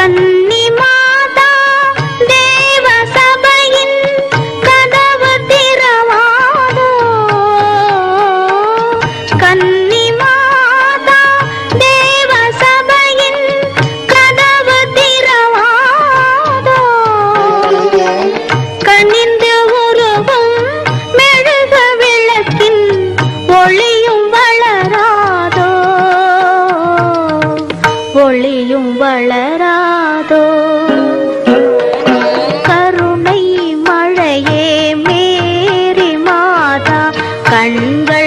కన్ని మా ஒளியும் வளராதோ? கருணை மழையே மேரி மாதா கண்கள்